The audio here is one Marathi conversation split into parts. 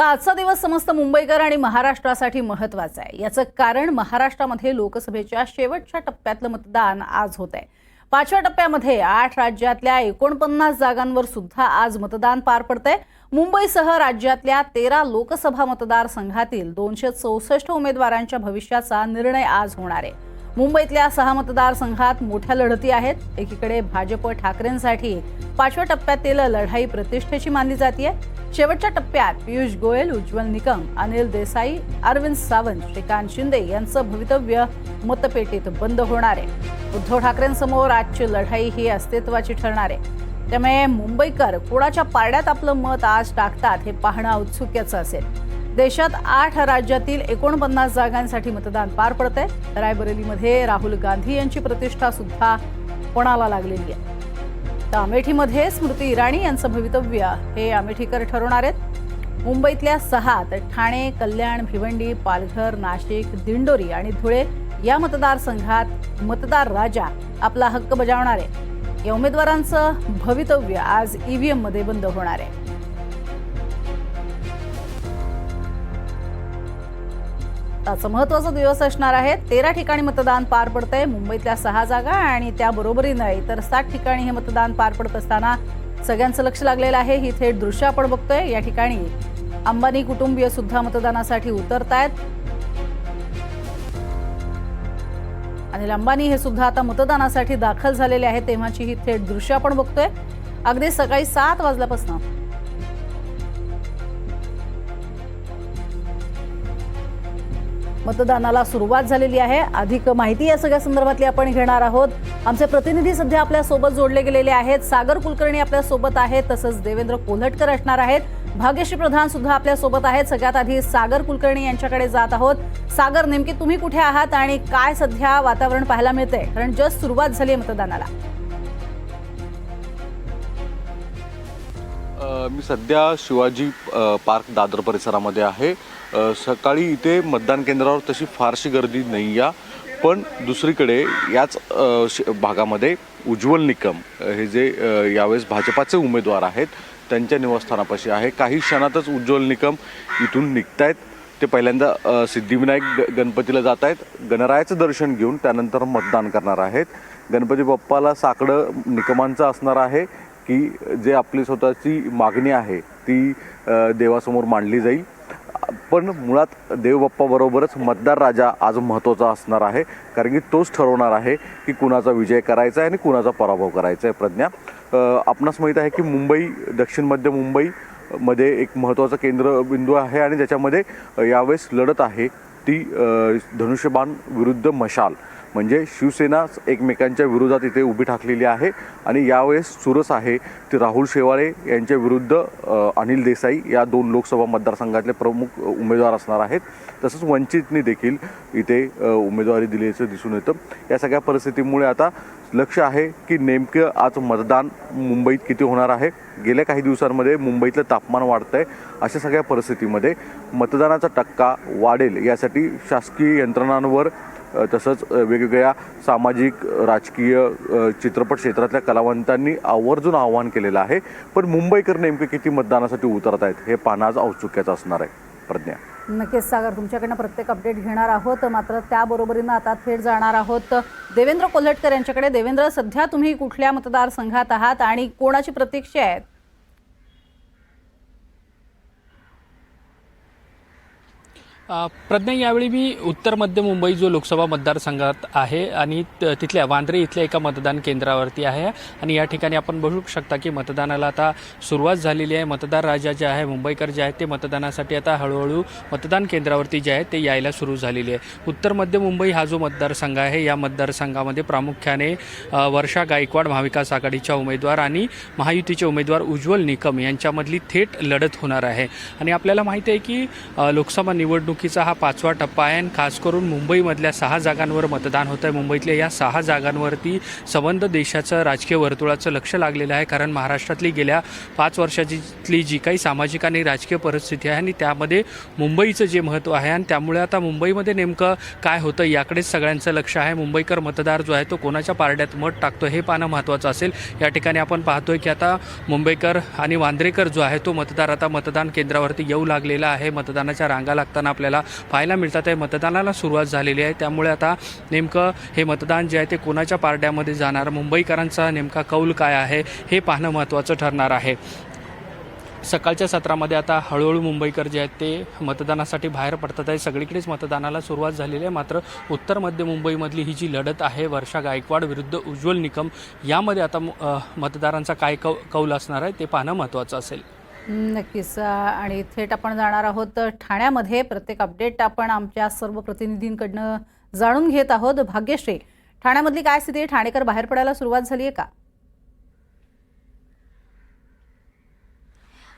तर आजचा दिवस समस्त मुंबईकर आणि महाराष्ट्रासाठी महत्त्वाचा आहे. याचं कारण महाराष्ट्रामध्ये लोकसभेच्या शेवटच्या टप्प्यातलं मतदान आज होत आहे. पाचव्या टप्प्यामध्ये आठ राज्यातल्या एकोणपन्नास जागांवर सुद्धा आज मतदान पार पडतंय. मुंबईसह राज्यातल्या तेरा लोकसभा मतदारसंघातील दोनशे चौसष्ट उमेदवारांच्या भविष्याचा निर्णय आज होणार आहे. मुंबईतल्या सहा मतदारसंघात मोठ्या लढती आहेत. एकीकडे भाजप ठाकरेंसाठी पाचव्या टप्प्यातील लढाई प्रतिष्ठेची मानली जाते शेवटच्या टप्प्यात पियुष गोयल उज्ज्वल निकम अनिल देसाई अरविंद सावंत श्रीकांत शिंदे यांचं भवितव्य मतपेटीत बंद होणार आहे. उद्धव ठाकरेंसमोर आजची लढाई ही अस्तित्वाची ठरणार आहे. त्यामुळे मुंबईकर कोणाच्या पारड्यात आपलं मत आज टाकतात हे पाहणं औत्सुक्याचं असेल. देशात आठ राज्यातील एकोणपन्नास जागांसाठी मतदान पार पडतंय. रायबरेलीमध्ये राहुल गांधी यांची प्रतिष्ठा सुद्धा कोणाला लागलेली आहे? तर अमेठीमध्ये स्मृती इराणी यांचं भवितव्य हे अमेठीकर ठरवणार आहेत. मुंबईतल्या सहा तर ठाणे कल्याण भिवंडी पालघर नाशिक दिंडोरी आणि धुळे या मतदारसंघात मतदार राजा आपला हक्क बजावणार आहे. या उमेदवारांचं भवितव्य आज ईव्हीएममध्ये बंद होणार आहे. आजचा महत्त्वाचा दिवस असणार आहे. तेरा ठिकाणी मतदान पार पडतंय. मुंबईतल्या सहा जागा आणि त्याबरोबरीनं इतर सात ठिकाणी हे मतदान पार पडत असताना सगळ्यांचं लक्ष लागलेलं आहे. ही थेट दृश्य आपण बघतोय. या ठिकाणी अंबानी कुटुंबीय सुद्धा मतदानासाठी उतरतायत. अनिल अंबानी हे सुद्धा आता मतदानासाठी दाखल झालेले आहेत. तेव्हाची ही थेट दृश्य आपण बघतोय. अगदी सकाळी सात वाजल्यापासून मतदानाला सुरुवात झालेली आहे. अधिक माहिती या सगळ्या संदर्भातली आपण घेणार आहोत. आमचे प्रतिनिधी सध्या आपल्यासोबत जोडले गेलेले आहेत. सागर कुलकर्णी आपल्यासोबत आहेत तसंच देवेंद्र कोल्हटकर असणार आहेत. भाग्यश्री प्रधान सुद्धा आपल्यासोबत आहेत. सगळ्यात आधी सागर कुलकर्णी यांच्याकडे जात आहोत. सागर नेमकी तुम्ही कुठे आहात आणि काय सध्या वातावरण पाहायला मिळतंय? कारण जस्ट सुरुवात झाली आहे मतदानाला. मी सध्या शिवाजी पार्क दादर परिसरामध्ये आहे. सकाळी इथे मतदान केंद्रावर तशी फारशी गर्दी नाही या पण दुसरीकडे याच श- भागामध्ये उज्ज्वल निकम हे जे यावेळेस भाजपाचे उमेदवार आहेत त्यांच्या निवासस्थानापाशी आहे. काही क्षणातच उज्ज्वल निकम इथून निघत आहेत ते पहिल्यांदा सिद्धिविनायक ग- गणपतीला जात आहेत गणरायाचं दर्शन घेऊन त्यानंतर मतदान करणार आहेत. गणपती बाप्पाला साकडं निकमांचं असणार आहे की जे आपली स्वतःची मागणी आहे ती देवासमोर मांडली जाईल. पण मुळात देवबाप्पाबरोबरच मतदार राजा आज महत्त्वाचा असणार आहे. कारण की तोच ठरवणार आहे की कुणाचा विजय करायचा आहे आणि कुणाचा पराभव करायचा आहे. प्रज्ञा आपणास माहीत आहे की मुंबई दक्षिण मध्य मुंबई मध्ये एक महत्त्वाचा केंद्रबिंदू आहे आणि ज्याच्यामध्ये यावेळेस लढत आहे. ती धनुष्यबाण विरुद्ध मशाल. म्हणजे शिवसेना एकमेकांच्या विरोधात इथे उभी ठाकलेली आहे आणि यावेळेस चुरस आहे ती राहुल शेवाळे यांच्या विरुद्ध अनिल देसाई या दोन लोकसभा मतदारसंघातले प्रमुख उमेदवार असणार आहेत. तसंच वंचितने देखील इथे उमेदवारी दिल्याचं दिसून येतं. या सगळ्या परिस्थितीमुळे आता लक्ष आहे की नेमकं आज मतदान मुंबईत किती होणार आहे? गेल्या काही दिवसांमध्ये मुंबईतलं तापमान वाढतं आहे अशा सगळ्या परिस्थितीमध्ये मतदानाचा टक्का वाढेल यासाठी शासकीय यंत्रणांवर तसंच वेगवेगळ्या सामाजिक राजकीय चित्रपट क्षेत्रातल्या कलावंतांनी आवर्जून आवाहन केलेलं आहे. पण मुंबईकर नेमके किती मतदानासाठी उतरत आहेत हे पाहणं आज औत्सुक्याचं असणार आहे. प्रज्ञा. नक्कीच सागर तुमच्याकडनं प्रत्येक अपडेट घेणार आहोत. मात्र त्याबरोबरीनं आता थेट जाणार आहोत देवेंद्र कोल्हटकर यांच्याकडे. देवेंद्र सध्या तुम्ही कुठल्या मतदारसंघात आहात आणि कोणाची प्रतीक्षा आहेत प्रज्ञा यावेळी मी उत्तर मध्य मुंबई जो लोकसभा मतदारसंघात आहे आणि त- तिथल्या वांद्रे इथल्या एका मतदान केंद्रावरती आहे आणि या ठिकाणी आपण बघू शकता की मतदानाला आता सुरुवात झालेली आहे. मतदार राजा जे आहे मुंबईकर जे आहेत ते मतदानासाठी आता हळूहळू मतदान केंद्रावरती जे आहे ते यायला सुरू झालेली आहे. उत्तर मध्य मुंबई हा जो मतदारसंघ आहे या मतदारसंघामध्ये प्रामुख्याने वर्षा गायकवाड महाविकास आघाडीच्या उमेदवार आणि महायुतीचे उमेदवार उज्ज्वल निकम यांच्यामधली थेट लढत होणार आहे. आणि आपल्याला माहिती आहे की लोकसभा निवडणूक निवडणुकीचा हा पाचवा टप्पा आहे आणि खास करून मुंबईमधल्या सहा जागांवर मतदान होतं आहे. मुंबईतल्या या सहा जागांवरती संबंध देशाचं राजकीय वर्तुळाचं लक्ष लागलेलं आहे कारण महाराष्ट्रातली गेल्या पाच वर्षातली जी काही सामाजिक आणि राजकीय परिस्थिती आहे आणि त्यामध्ये मुंबईचं जे महत्त्व आहे आणि त्यामुळे आता मुंबईमध्ये नेमकं काय होतं याकडेच सगळ्यांचं लक्ष आहे. मुंबईकर मतदार जो आहे तो कोणाच्या पारड्यात मत टाकतो हे पाहणं महत्त्वाचं असेल. या ठिकाणी आपण पाहतोय की आता मुंबईकर आणि वांद्रेकर जो आहे तो मतदार आता मतदान केंद्रावरती येऊ लागलेला आहे. मतदानाच्या रांगा लागताना आपल्याला पाहायला मिळतात आहे. मतदानाला सुरुवात झालेली आहे. त्यामुळे आता नेमकं हे मतदान जे आहे ते कोणाच्या पारड्यामध्ये जाणार? मुंबईकरांचा नेमका कौल काय आहे? हे पाहणं महत्त्वाचं ठरणार आहे. सकाळच्या सत्रामध्ये आता हळूहळू मुंबईकर जे आहेत ते मतदानासाठी बाहेर पडतात आहे. सगळीकडेच मतदानाला सुरुवात झालेली आहे. मात्र उत्तर मध्य मुंबईमधली ही जी लढत आहे वर्षा गायकवाड विरुद्ध उज्ज्वल निकम यामध्ये आता मतदारांचा काय कौ कौल असणार आहे ते पाहणं महत्त्वाचं असेल. नक्कीच. आणि थेट आपण जाणार आहोत ठाण्यामध्ये. प्रत्येक अपडेट आपण आमच्या सर्व प्रतिनिधींकडनं जाणून घेत आहोत. भाग्यश्री ठाण्यामधली काय स्थिती? ठाणेकर बाहेर पडायला सुरुवात झाली आहे का?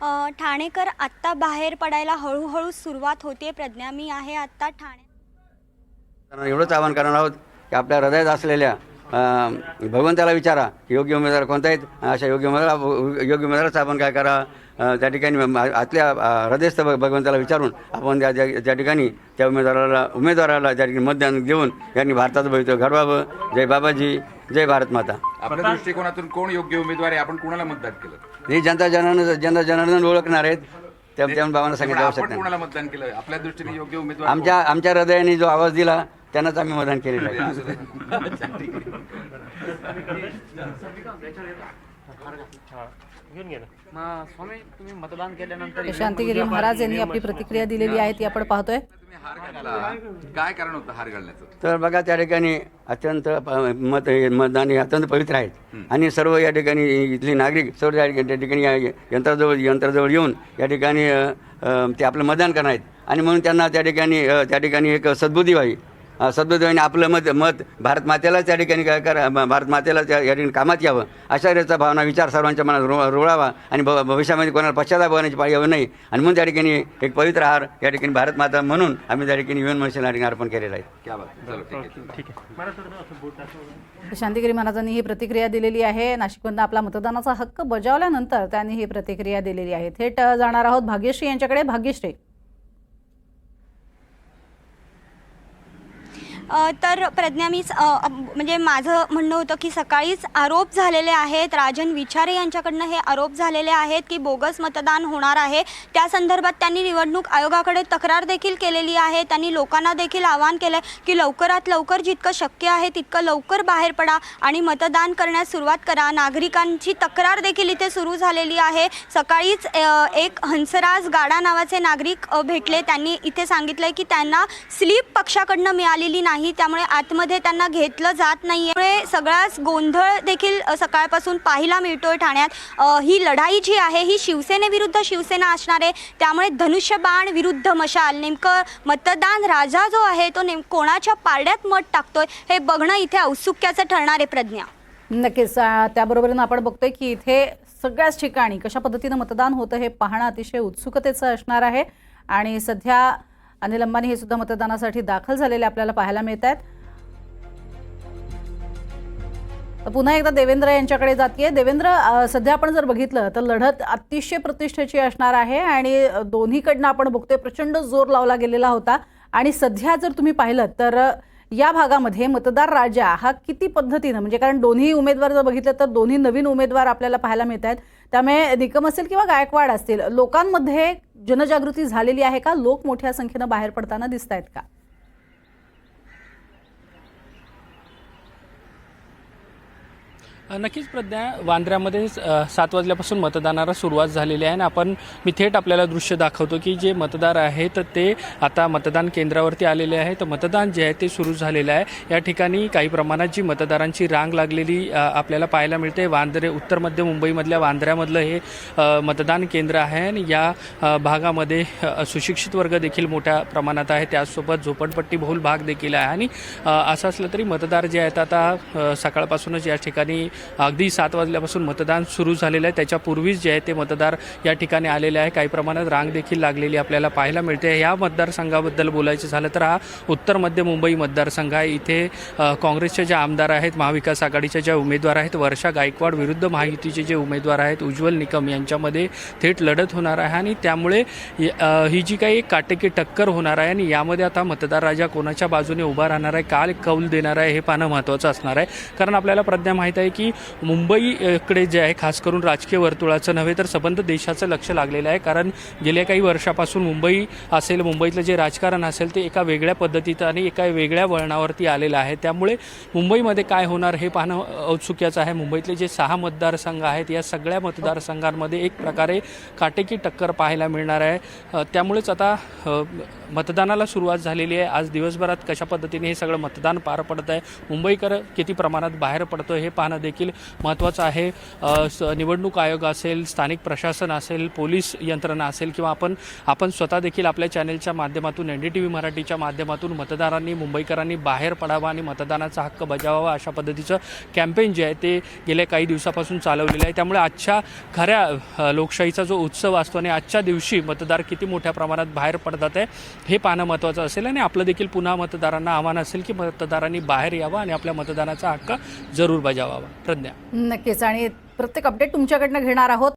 अ, ठाणेकर आत्ता बाहेर पडायला हळूहळू सुरुवात होते. प्रज्ञा मी आहे आत्ता ठाणे एवढंच आवाहन करणार आहोत की आपल्या हृदयात असलेल्या भगवंताला विचारा योग्य उमेदवार कोणता आहेत अशा योग्य उमेदवार योग्य उमेदवाराचं आपण काय करा? त्या ठिकाणी आतल्या हृदयस्थ भगवंताला विचारून आपण त्या त्या ठिकाणी त्या उमेदवाराला उमेदवाराला त्या ठिकाणी मतदान देऊन यांनी भारताचं भवितव्य घडवावं. जय बाबाजी जय भारत माता. आपल्या दृष्टिकोनातून कोण योग्य उमेदवार आहे? आपण कोणाला मतदान केलं? हे जनता जनार्दन जनता जनार्दन ओळखणार आहेत. त्या बाबांना सांगितलं आवश्यक नाही. आपल्या दृष्टीने योग्य उमेदवार आमच्या आमच्या हृदयाने जो आवाज दिला त्यांनाच आम्ही मतदान केलेलं आहे. शांतिगिरी महाराज यांनी आपली प्रतिक्रिया दिलेली आहे ती आपण पाहतोय. तुम्ही हार घातला काय कारण होतं हार घालण्याचं? तर बघा त्या ठिकाणी अत्यंत मत मतदान हे अत्यंत पवित्र आहेत आणि सर्व या ठिकाणी इथली नागरिक सर्व या ठिकाणी- त्या ठिकाणी या यंत्राजवळ यंत्राजवळ येऊन या ठिकाणी ते आपलं मतदान करणार आहेत. आणि म्हणून त्यांना त्या ठिकाणी त्या ठिकाणी एक सद्बुद्धी व्हावी. आणि आपलं मत मत भारत मातेला त्या ठिकाणी काय करा भारत मातेला त्या या ठिकाणी कामात यावं. अशा याचा भावना विचार सर्वांच्या मनात रो रोळावा आणि भ- भविष्यामध्ये कोणाला पश्चाताप होण्याची पाळी यावं नाही. आणि म्हणून त्या ठिकाणी एक पवित्र हार या ठिकाणी भारत माता म्हणून आम्ही त्या ठिकाणी युएन मशीन ठिकाणी अर्पण केलेलं आहे. क्या बात चलो ठीक आहे. शांतिगिरी महाराजांनी ही प्रतिक्रिया दिलेली आहे. नाशिकमधनं आपला मतदानाचा हक्क बजावल्यानंतर त्यांनी ही प्रतिक्रिया दिलेली आहे. थेट जाणार आहोत भाग्यश्री यांच्याकडे. भाग्यश्री तर प्रज्ञा मीच म्हणजे माझं म्हणणं होतं की सकाळीच आरोप झालेले आहेत. राजन विचारे यांच्याकडनं हे आरोप झालेले आहेत की बोगस मतदान होणार आहे. त्या संदर्भात त्यांनी निवडणूक आयोगाकडे तक्रार देखील केलेली आहे. त्यांनी लोकांना देखील आवाहन केलं की लवकरात लवकर जितकं शक्य आहे तितकं लवकर बाहेर पडा आणि मतदान करण्यास सुरुवात करा. नागरिकांची तक्रार देखील इथे सुरू झालेली आहे. सकाळीच एक हंसराज गाडा नावाचे नागरिक भेटले. त्यांनी इथे सांगितलं की त्यांना स्लीप पक्षाकडनं मिळालेली नाही. त्यामुळे आतमध्ये त्यांना घेतलं जात नाही त्यामुळे सगळाच गोंधळ देखील सकाळपासून पाहायला मिळतोय ठाण्यात. ही लढाई जी आहे ही शिवसेनेविरुद्ध शिवसेना असणार आहे. त्यामुळे धनुष्यबाण विरुद्ध मशाल. नेमकं मतदान राजा जो आहे तो नेम कोणाच्या पारड्यात मत टाकतोय हे बघणं इथे औत्सुक्याचं ठरणार आहे प्रज्ञा. नक्कीच त्याबरोबर त्याबरोबरीनं आपण बघतोय की इथे सगळ्याच ठिकाणी कशा पद्धतीनं मतदान होतं हे पाहणं अतिशय उत्सुकतेचं असणार आहे. आणि सध्या अनिल अंबानी हे सुद्धा मतदानासाठी दाखल झालेले आपल्याला पाहायला मिळत आहेत तर पुन्हा एकदा देवेंद्र यांच्याकडे जातीये. देवेंद्र सध्या आपण जर बघितलं तर लढत अतिशय प्रतिष्ठेची असणार आहे आणि दोन्हीकडनं आपण बघतोय प्रचंड जोर लावला गेलेला होता. आणि सध्या जर तुम्ही पाहिलं तर या भागामध्ये मतदार राजा हा किती पद्धतीनं म्हणजे कारण दोन्ही उमेदवार जर बघितलं तर दोन्ही नवीन उमेदवार आपल्याला पाहायला मिळत आहेत त्यामुळे निकम असेल किंवा गायकवाड असतील लोकांमध्ये जनजागृती झालेली आहे का? लोक मोठ्या संख्येनं बाहेर पडताना दिसत आहेत का? नक्कीच प्रज्ञा वांद्र्यामध्ये सात वाजल्यापासून मतदानाला सुरुवात झालेली आहे आणि आपण मी थेट आपल्याला दृश्य दाखवतो की जे मतदार आहेत ते आता मतदान केंद्रावरती आलेले आहे तर मतदान जे आहे ते सुरू झालेलं आहे. या ठिकाणी काही प्रमाणात जी मतदारांची रांग लागलेली आपल्याला पाहायला मिळते. वांद्रे उत्तर मध्य मुंबईमधल्या वांद्र्यामधलं हे मतदान केंद्र आहे आणि या भागामध्ये सुशिक्षित वर्ग देखील मोठ्या प्रमाणात आहे. त्याचसोबत झोपडपट्टी बहुल भाग देखील आहे. आणि असं असलं तरी मतदार जे आहेत आता सकाळपासूनच या ठिकाणी अगदी सात वाजल्यापासून मतदान सुरू झालेलं आहे. त्याच्यापूर्वीच जे आहे ते मतदार या ठिकाणी आलेले आहे. काही प्रमाणात रांग देखील लागलेली आपल्याला पाहायला मिळते. या मतदारसंघाबद्दल बोलायचं झालं तर हा उत्तर मध्य मुंबई मतदारसंघ आहे. इथे काँग्रेसचे जे आमदार आहेत महाविकास आघाडीच्या ज्या उमेदवार आहेत वर्षा गायकवाड विरुद्ध महायुतीचे जे उमेदवार आहेत उज्ज्वल निकम यांच्यामध्ये थेट लढत होणार आहे आणि त्यामुळे ही जी काही एक काटेकी टक्कर होणार आहे आणि यामध्ये आता मतदार राजा कोणाच्या बाजूने उभा राहणार आहे काल कौल देणार आहे हे पाहणं महत्त्वाचं असणार आहे. कारण आपल्याला प्रज्ञा माहीत आहे की की मुंबईकडे जे आहे खास करून राजकीय वर्तुळाचं नव्हे तर संबंध देशाचं लक्ष लागलेलं आहे. कारण गेल्या काही वर्षापासून मुंबई असेल मुंबईतलं जे राजकारण असेल ते एका वेगळ्या पद्धतीत आणि एका वेगळ्या वळणावरती आलेलं आहे. त्यामुळे मुंबईमध्ये काय होणार हे पाहणं औत्सुक्याचं आहे. मुंबईतले जे सहा मतदारसंघ आहेत या सगळ्या मतदारसंघांमध्ये एक प्रकारे काटेकी टक्कर पाहायला मिळणार आहे. त्यामुळेच आता मतदानाला सुरुवात झालेली आहे. आज दिवसभरात कशा पद्धतीने हे सगळं मतदान पार पडत आहे मुंबईकर किती प्रमाणात बाहेर पडतो हे पाहणं देखील देखील महत्त्वाचं आहे. स- निवडणूक आयोग असेल स्थानिक प्रशासन असेल पोलीस यंत्रणा असेल किंवा आपण आपण स्वतः देखील आपल्या चॅनेलच्या माध्यमातून एन डी टी व्ही मराठीच्या माध्यमातून मतदारांनी मुंबईकरांनी बाहेर पडावा आणि मतदानाचा हक्क बजावावा अशा पद्धतीचं कॅम्पेन जे आहे ते गेल्या काही दिवसापासून चालवलेलं आहे. त्यामुळे आजच्या खऱ्या लोकशाहीचा जो उत्सव असतो आणि आजच्या दिवशी मतदार किती मोठ्या प्रमाणात बाहेर पडतात आहे हे पाहणं महत्त्वाचं असेल आणि आपलं देखील पुन्हा मतदारांना आव्हान असेल की मतदारांनी बाहेर यावं आणि आपल्या मतदानाचा हक्क जरूर बजावावा. प्रज्ञा नक्कीच. आणि प्रत्येक अपडेट तुमच्याकडनं घेणार आहोत.